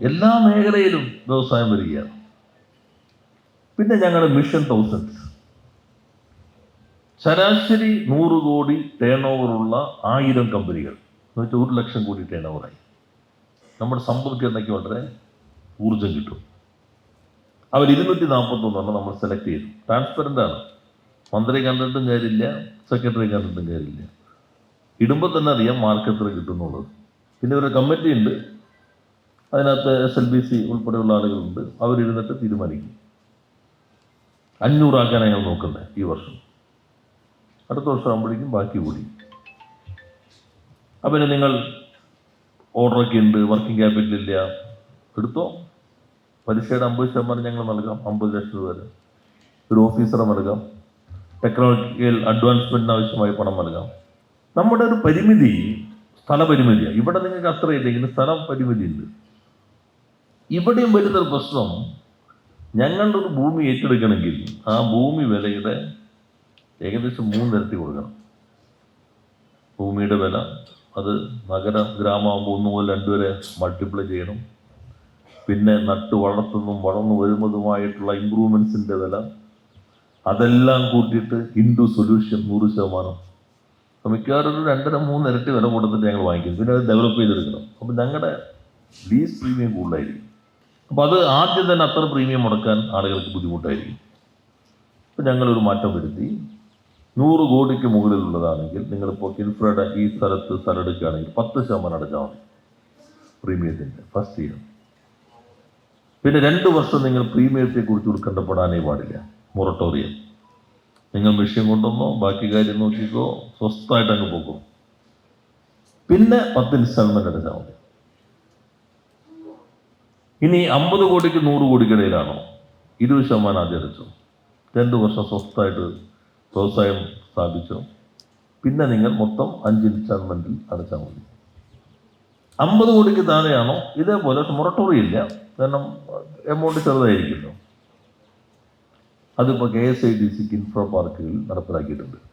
എല്ലാ മേഖലയിലും വ്യവസായം വരികയാണ്. പിന്നെ ഞങ്ങളുടെ മിഷൻ തൗസൻഡ്സ് ശരാശരി നൂറ് കോടി ടേൺ ഓവറുള്ള ആയിരം കമ്പനികൾ. എന്ന് വെച്ചാൽ ഒരു ലക്ഷം കോടി ടേൺ ഓവറായി നമ്മുടെ സമ്പദ്ഘടനയ്ക്ക് വളരെ ഊർജം കിട്ടും. അവർ ഇരുന്നൂറ്റി നാൽപ്പത്തൊന്നെണ്ണം നമ്മൾ സെലക്ട് ചെയ്തു. ട്രാൻസ്പെറന്റ് ആണ്. മന്ത്രി കണ്ടിട്ടും കാര്യമില്ല സെക്രട്ടറി കണ്ടിട്ടും കാര്യമില്ല. ഇടുമ്പോൾ തന്നെ അറിയാം മാർക്ക് എത്ര കിട്ടുന്നുള്ളത്. പിന്നെ ഒരു കമ്മിറ്റി ഉണ്ട്. അതിനകത്ത് എസ് എൽ ബി സി ഉൾപ്പെടെയുള്ള ആളുകളുണ്ട്. അവരിരുന്നിട്ട് തീരുമാനിക്കും. അഞ്ഞൂറാക്കാൻ ഞങ്ങൾ നോക്കുന്നത് ഈ വർഷം. അടുത്ത വർഷം ആകുമ്പോഴേക്കും ബാക്കി കൂടി. അപ്പം നിങ്ങൾ ഓർഡറൊക്കെ ഉണ്ട് വർക്കിംഗ് ക്യാപിറ്റൽ ഇല്ല. എടുത്തോ? പലിശയുടെ അമ്പത് ശതമാനം ഞങ്ങൾ നൽകാം. അമ്പത് ലക്ഷം രൂപ വരെ. ഒരു ഓഫീസറെ നൽകാം. ടെക്നോളജിക്കൽ അഡ്വാൻസ്മെന്റിന് ആവശ്യമായ പണം നൽകാം. നമ്മുടെ ഒരു പരിമിതി സ്ഥലപരിമിതിയാണ് ഇവിടെ നിങ്ങൾക്ക് അത്രയില്ലെങ്കിലും സ്ഥലം പരിമിതി ഉണ്ട് ഇവിടെയും വരുന്നൊരു പ്രശ്നം ഞങ്ങളുടെ ഒരു ഭൂമി ഏറ്റെടുക്കണമെങ്കിൽ ആ ഭൂമി വിലയുടെ ഏകദേശം മൂന്നിരത്തി കൊടുക്കണം. ഭൂമിയുടെ വില അത് നഗര ഗ്രാമമാകുമ്പോൾ ഒന്ന് മുതൽ രണ്ട് വരെ മൾട്ടിപ്ലൈ ചെയ്യണം. പിന്നെ നട്ട് വളർത്തുന്നതും വളർന്നു വരുന്നതുമായിട്ടുള്ള ഇമ്പ്രൂവ്മെൻസിന്റെ വില അതെല്ലാം കൂട്ടിയിട്ട് ഹിന്ദു സൊല്യൂഷൻ നൂറ് ശതമാനം. മിക്കവാറും ഒരു രണ്ടര മൂന്ന് ഇരട്ടി വില കൊടുത്തിട്ട് ഞങ്ങൾ വാങ്ങിക്കും. പിന്നെ അത് ഡെവലപ്പ് ചെയ്തെടുക്കണം. അപ്പം ഞങ്ങളുടെ ലീസ് പ്രീമിയം കൂടുതലായിരിക്കും. അപ്പോൾ അത് ആദ്യം തന്നെ അത്ര പ്രീമിയം മുടക്കാൻ ആളുകൾക്ക് ബുദ്ധിമുട്ടായിരിക്കും. അപ്പോൾ ഞങ്ങളൊരു മാറ്റം വരുത്തി. നൂറ് കോടിക്ക് മുകളിലുള്ളതാണെങ്കിൽ നിങ്ങളിപ്പോൾ കിൻഫ്രയുടെ ഈ സ്ഥലത്ത് സ്ഥലം എടുക്കുകയാണെങ്കിൽ പത്ത് ശതമാനം അടച്ചാൽ മതി. പ്രീമിയത്തിന്റെ ഫസ്റ്റ് ഇയർ പിന്നെ രണ്ട് വർഷം നിങ്ങൾ പ്രീമിയത്തെ കുറിച്ച് ഉത്കണ്ഠപ്പെടാനേ പാടില്ല. മൊറട്ടോറിയം നിങ്ങൾ മെഷീൻ കൊണ്ടുവന്നോ ബാക്കി കാര്യം നോക്കിക്കോ സ്വസ്ഥമായിട്ട് അങ്ങ് പോകും. പിന്നെ പത്ത് ഇൻസ്റ്റാൾമെന്റ് അടച്ചാൽ മതി. ഇനി അമ്പത് കോടിക്ക് നൂറ് കോടിക്കിടയിലാണോ? ഇരുപത് ശതമാനം ആചരിച്ചു രണ്ട് വർഷം സ്വസ്ഥമായിട്ട് വ്യവസായം സ്ഥാപിച്ചു. പിന്നെ നിങ്ങൾ മൊത്തം അഞ്ച് ഇൻസ്റ്റാൾമെന്റിൽ അടച്ചാൽ മതി. അമ്പത് കോടിക്ക് താഴെയാണോ? ഇതേപോലെ മൊറട്ടോറിയം ഇല്ല. കാരണം എമൗണ്ട് ചെറുതായിരിക്കുന്നു അതിപ്പോൾ കെ എസ് ഐ ഡി സിക്ക് ഇൻഫ്രാ പാർക്കുകളിൽ നടപ്പിലാക്കിയിട്ടുണ്ട്.